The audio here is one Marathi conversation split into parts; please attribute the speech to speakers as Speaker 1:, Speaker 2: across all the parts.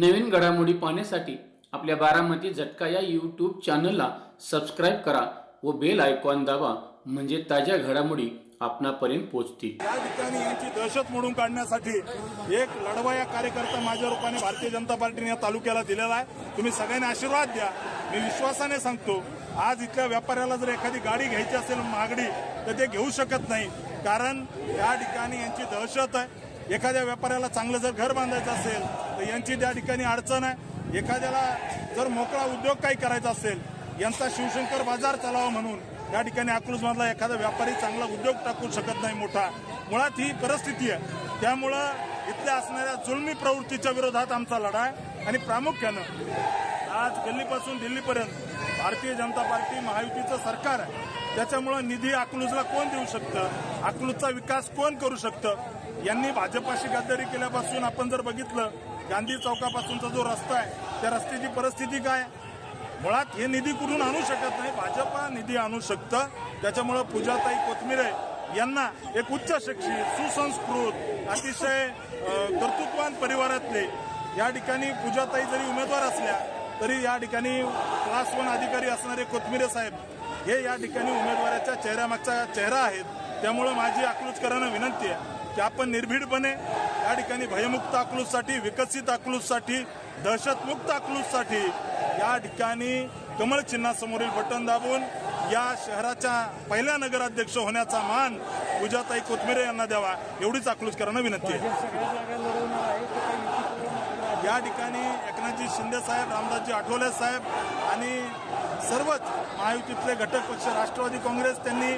Speaker 1: नवीन घडामोडी पाहण्यासाठी आपल्या बारामती झटका या यूट्यूब चॅनलला सबस्क्राईब करा व बेल आयकॉन दाबा म्हणजे ताज्या घडामोडी आपणापर्यंत पोहोचतील.
Speaker 2: या ठिकाणी यांची दहशत मोडून काढण्यासाठी एक लढवया कार्यकर्ता माझ्या रूपाने भारतीय जनता पार्टीने या तालुक्याला दिलेला आहे. तुम्ही सगळ्यांनी आशीर्वाद द्या. मी विश्वासाने सांगतो आज इथल्या व्यापाऱ्याला जर एखादी गाडी घ्यायची असेल महागडी तर ते घेऊ शकत नाही. कारण या ठिकाणी यांची दहशत आहे. एखाद्या व्यापाऱ्याला चांगलं जर घर बांधायचं असेल तर यांची त्या ठिकाणी अडचण आहे. एखाद्याला जर मोकळा उद्योग काही करायचा असेल यांचा शिवशंकर बाजार चालावा म्हणून या ठिकाणी अकलूजमधला एखादा व्यापारी चांगला उद्योग टाकू शकत नाही मोठा. मुळात ही परिस्थिती आहे. त्यामुळं इथल्या असणाऱ्या जुलमी प्रवृत्तीच्या विरोधात आमचा लढा आहे. आणि प्रामुख्यानं आज गल्लीपासून दिल्लीपर्यंत भारतीय जनता पार्टी महायुतीचं सरकार आहे. त्याच्यामुळं निधी अकलूजला कोण देऊ शकतं? अकलूजचा विकास कोण करू शकतं? यांनी भाजपाशी गद्दारी केल्यापासून आपण जर बघितलं गांधी चौकापासूनचा जो रस्ता आहे त्या रस्त्याची परिस्थिती काय? मुळात हे निधी कुठून आणू शकत नाही? भाजपा निधी आणू शकतं. त्याच्यामुळं पूजाताई कोथमिरे यांना एक उच्च शिक्षित सुसंस्कृत अतिशय अ, कर्तृत्वान परिवारातले या ठिकाणी पूजाताई जरी उमेदवार असल्या तरी या ठिकाणी क्लास वन अधिकारी असणारे कोथमिरे साहेब हे या ठिकाणी उमेदवाराच्या चेहऱ्यामागचा चेहरा आहेत. त्यामुळं माझी अकलूजकरांना विनंती आहे की आपण निर्भीडपणे या ठिकाणी भयमुक्त अकलूजसाठी विकसित अकलूजसाठी दहशतमुक्त अकलूजसाठी या ठिकाणी कमळ चिन्हासमोरील बटन दाबून या शहराच्या पहिल्या नगराध्यक्ष होण्याचा मान पूजाताई कोथमिरे यांना द्यावा एवढीच अकलूजकरांना विनंती आहे. या ठिकाणी एकनाथजी शिंदे साहेब रामदासजी आठवले साहेब आणि सर्वच महायुतीतले घटक पक्ष राष्ट्रवादी काँग्रेस त्यांनी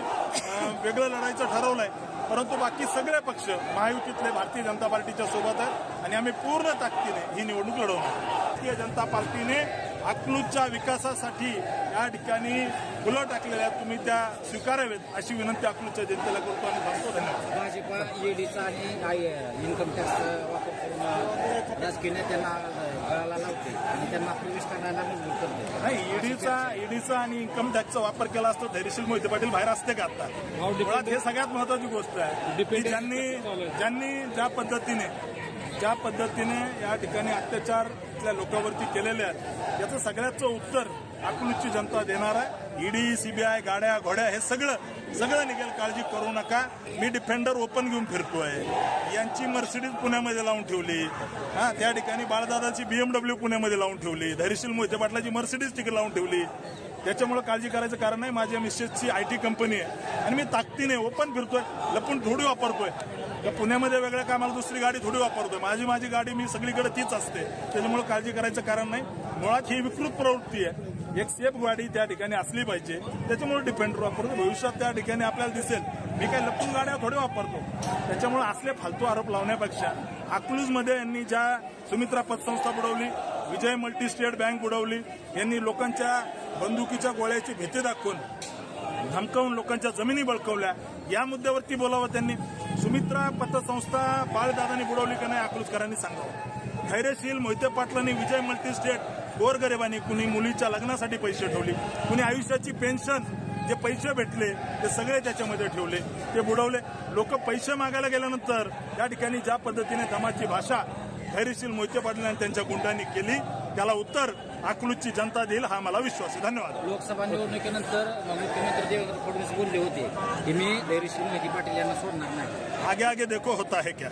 Speaker 2: वेगळं लढायचं ठरवलंय. परंतु बाकी सगळे पक्ष महायुतीतले भारतीय जनता पार्टीच्या सोबत आहेत आणि आम्ही पूर्ण ताकदीने ही निवडणूक लढवणार. भारतीय जनता पार्टीने अकलूजच्या विकासासाठी या ठिकाणी फुलं टाकलेल्या आहेत. तुम्ही त्या स्वीकाराव्यात अशी विनंती अकलूजच्या जनतेला करतो आणि थांबतो धन्यवाद.
Speaker 3: भाजपा ईडीचा आणि इन्कम टॅक्सचा वापर करून राजकीय नेत्यांना गळाला लावते आणि त्यांना प्रवेश करायला मजबूर करते.
Speaker 2: नाही ईडीचा ईडीचा आणि इन्कम टॅक्सचा वापर केला असतो धैर्यशील मोहिते पाटील बाहेर असते का आता? मुळात हे सगळ्यात महत्वाची गोष्ट आहे. की ज्यांनी ज्यांनी ज्या पद्धतीने ज्या पद्धतीने या ठिकाणी अत्याचार इथल्या लोकांवरती केलेले आहेत याचं सगळ्याचं उत्तर अकलूजची जनता देणार आहे. ईडी सीबीआय गाड्या घोड्या हे सगळं सगळं निघेल. काळजी करू नका. मी डिफेंडर ओपन घेऊन फिरतोय. यांची मर्सिडीज पुण्यामध्ये लावून ठेवली. हा त्या ठिकाणी बाळदादाची बीएमडब्ल्यू पुण्यामध्ये लावून ठेवली. धैर्यशील मोहिते पाटलाची मर्सिडीज तिकडे लावून ठेवली. त्याच्यामुळे काळजी करायचं कारण नाही माझ्या मिसेसची आय टी कंपनी आहे. आणि मी ताकदीने ओपन फिरतोय. लपून थोडी वापरतोय. तर पुण्यामध्ये वेगळ्या कामाला दुसरी गाडी थोडी वापरतोय. माझी माझी गाडी मी सगळीकडे तीच असते. त्याच्यामुळे काळजी करायचं कारण नाही. मुळात ही विकृत प्रवृत्ती आहे. एक सेफ गाडी त्या ठिकाणी असली पाहिजे. त्याच्यामुळे डिपेंडर वापरतो. भविष्यात त्या ठिकाणी आपल्याला दिसेल. मी काही लपून गाड्या थोडे वापरतो. त्याच्यामुळे असले फालतू आरोप लावण्यापेक्षा अकलूजमध्ये यांनी ज्या सुमित्रा पतसंस्था बुडवली विजय मल्टी स्टेट बँक बुडवली यांनी लोकांच्या बंदुकीच्या गोळ्याची भीती दाखवून धमकावून लोकांच्या जमिनी बळकवल्या या मुद्द्यावरती बोलावं त्यांनी. सुमित्रा पतसंस्था बाळदादांनी बुडवली का नाही अकलूजकरांनी सांगावं. धैर्यशील मोहिते पाटलांनी विजय मल्टी स्टेट गोरगरिबांनी कुणी मुलीच्या लग्नासाठी पैसे ठेवले कुणी आयुष्याची पेन्शन जे पैसे भेटले ते सगळे त्याच्यामध्ये ठेवले ते बुडवले. लोक पैसे मागायला गेल्यानंतर या ठिकाणी ज्या पद्धतीने दमाची भाषा धैर्यशील मोहिते पाटील आणि त्यांच्या गुंडांनी केली त्याला उत्तर अकलूजची जनता देईल हा मला विश्वास आहे. धन्यवाद.
Speaker 3: लोकसभा निवडणुकीनंतर मुख्यमंत्री देवेंद्र फडणवीस बोलले होते की मी धैर्यशील मोहिते पाटील यांना सोडणार नाही.
Speaker 2: आगे आगे देखो होता है क्या?